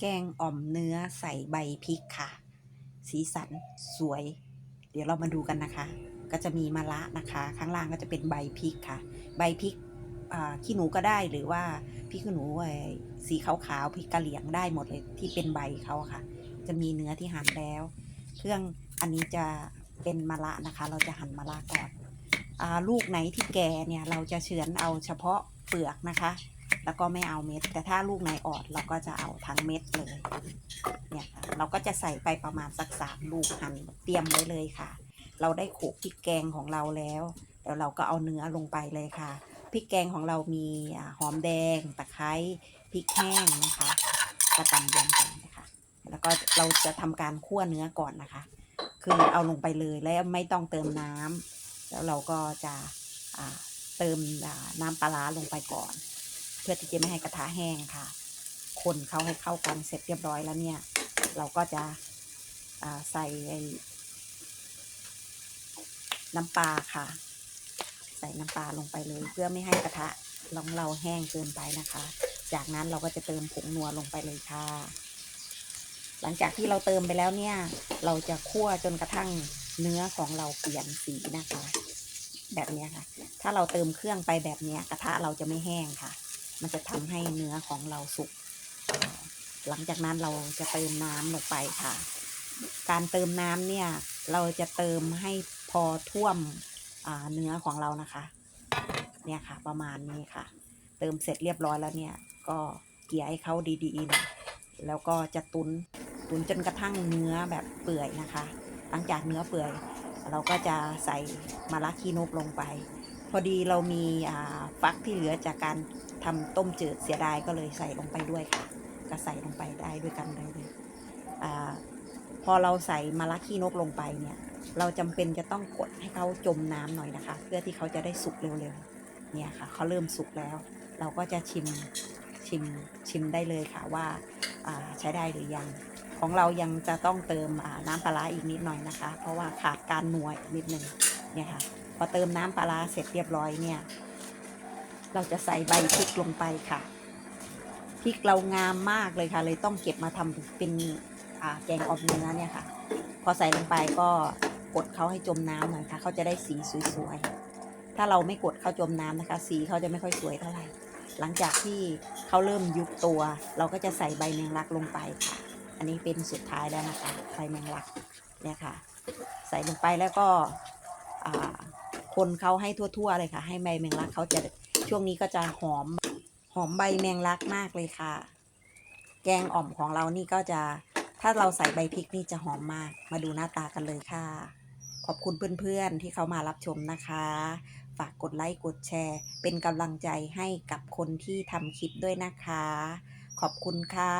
แกงอ่อมเนื้อใส่ใบพริกค่ะ สีสันสวย เดี๋ยวเรามาดูกันนะคะ ก็จะมีมะระนะคะ ข้างล่างก็จะเป็นใบพริกค่ะ ใบพริกขี้หนูก็ได้หรือว่าพริกขี้หนูสีขาวๆพริกกะเหรี่ยงได้หมดเลยที่เป็นใบเขาค่ะ จะมีเนื้อที่หั่นแล้ว เครื่องอันนี้จะเป็นมะระนะคะ เราจะหั่นมะระก่อนอลูกไหนที่แก่เนี่ยเราจะเฉือนเอาเฉพาะเปลือกนะคะ แล้วก็ไม่เอาเม็ด แต่ถ้าลูกไหนอ่อนเราก็จะเอาทั้งเม็ดเลยเนี่ยค่ะเราก็จะใส่ไปประมาณสักสามลูกหั่นเตรียมไว้เลยค่ะ เราได้โขกพริกแกงของเราแล้วเดี๋ยวเราก็เอาเนื้อลงไปเลยค่ะพริกแกงของเรามีหอมแดงตะไคร้พริกแห้งนะคะกระตำรวมกันนะคะ แล้วก็เราจะทำการคั่วเนื้อก่อนนะคะ คือเอาลงไปเลยแล้วไม่ต้องเติมน้ำแล้วเราก็จะเติมน้ำปลาร้าลงไปก่อน พื่อที่จะไม่ให้กระทะแห้งค่ะ คนเขาให้เข้ากันเสร็จเรียบร้อยแล้วเนี่ย เราก็จะใส่น้ำปลาค่ะ ใส่น้ำปลาลงไปเลย เพื่อไม่ให้กระทะของเราแห้งเกินไปนะคะ จากนั้นเราก็จะเติมผงนัวลงไปเลยค่ะ หลังจากที่เราเติมไปแล้วเนี่ย เราจะคั่วจนกระทั่งเนื้อของเราเปลี่ยนสีนะคะ แบบนี้ค่ะ ถ้าเราเติมเครื่องไปแบบนี้กระทะเราจะไม่แห้งค่ะ มันจะทำให้เนื้อของเราสุก หลังจากนั้นเราจะเติมน้ำลงไปค่ะ การเติมน้ำเนี่ยเราจะเติมให้พอท่วมเนื้อของเรานะคะ เนี่ยค่ะ ประมาณนี้ค่ะ เติมเสร็จเรียบร้อยแล้วเนี่ย ก็เกลี่ยให้เขาดีๆนะแล้วก็จะตุนตุนจนกระทั่งเนื้อแบบเปื่อยนะคะ หลังจากเนื้อเปื่อย เราก็จะใส่มะระขี้นกลงไป พอดีเรามีฟักที่เหลือจากการทำต้มจืดเสียดายก็เลยใส่ลงไปด้วยค่ะ ก็ใส่ลงไปได้ด้วยกันได้เลยอพอเราใส่มะระขี้นกลงไปเนี่ย เราจำเป็นจะต้องกดให้เขาจมน้ำหน่อยนะคะ เพื่อที่เขาจะได้สุกเร็วๆเนี่ยค่ะเขาเริ่มสุกแล้ว เราก็จะชิมชิมชิมได้เลยค่ะว่าาใช้ได้หรือยัง ของเรายังจะต้องเติมน้ำปลาอีกนิดหน่อยนะคะ เพราะว่าขาดการนัวอีกนิดนึงเนี่ยค่ะ พอเติมน้ำปลาเสร็จเรียบร้อยเนี่ย เราจะใส่ใบพริกลงไปค่ะพริกเรางามมากเลยค่ะ เลยต้องเก็บมาทำเป็นแกงออมเนื้อเนี่ยค่ะ พอใส่ลงไปก็กดเขาให้จมน้ำหน่อยค่ะเขาจะได้สีสวยๆถ้าเราไม่กดเขาจมน้ำนะคะ สีเขาจะไม่ค่อยสวยเท่าไหร่หลังจากที่เขาเริ่มยุบตัว เราก็จะใส่ใบแมงลักลงไปค่ะ อันนี้เป็นสุดท้ายแล้วนะคะใบแมงลักเนี่ยค่ะ ใส่ลงไปแล้วก็ คนเขาให้ทั่วๆเลยค่ะ ให้ใบแมงลักเขาจะช่วงนี้ก็จะหอมหอมใบแมงลักมากเลยค่ะ แกงอ่อมของเรานี่ก็จะถ้าเราใส่ใบพริกนี่จะหอมมาก มาดูหน้าตากันเลยค่ะ ขอบคุณเพื่อนๆที่เขามารับชมนะคะ ฝากกดไลค์กดแชร์ เป็นกำลังใจให้กับคนที่ทำคลิปด้วยนะคะ ขอบคุณค่ะ